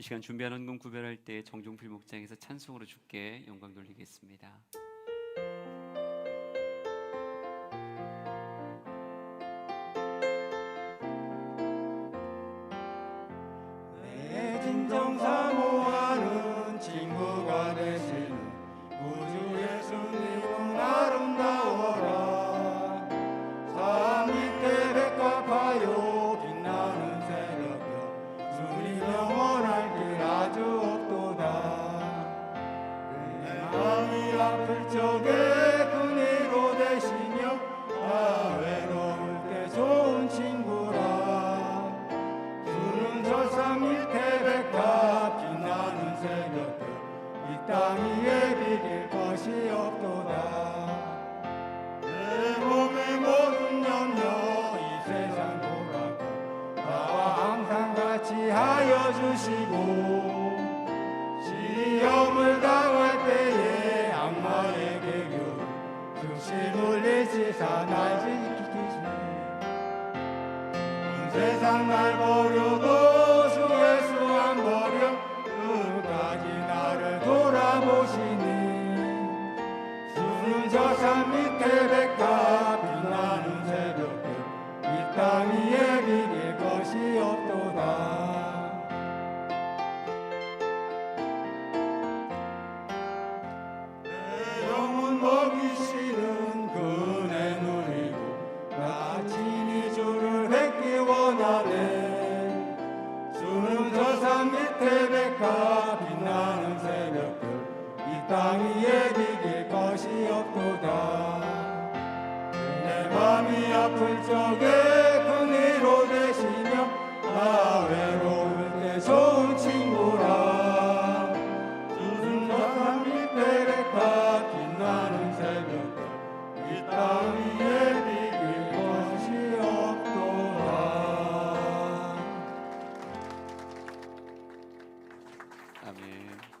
이 시간 준비하는 군 구별할 때 정종필 목장에서 찬송으로 주께 영광 돌리겠습니다. 아플 적에 그네로 되시며 나 외로울 때 좋은 친구라. 주는 밑에 백합 빛나는 새벽별 이땅 위에 비길 것이 없도다. 내 몸의 모든 염려 이 세상 돌아가 나와 항상 같이 하여 주시고 내지사 날 지키시네 온 세상 날 버려도 주 예수 안 버려 끝까지 나를 돌아보시니 주는 저산 밑에 백합 빛나는 새벽별 이땅 위에 비길 것이 없도다. 내 맘이 아플 적에 그네로 되시며 나 외로울 때 좋은 친구라. 저산 밑에 백합 빛나는 새벽별 이땅 아멘.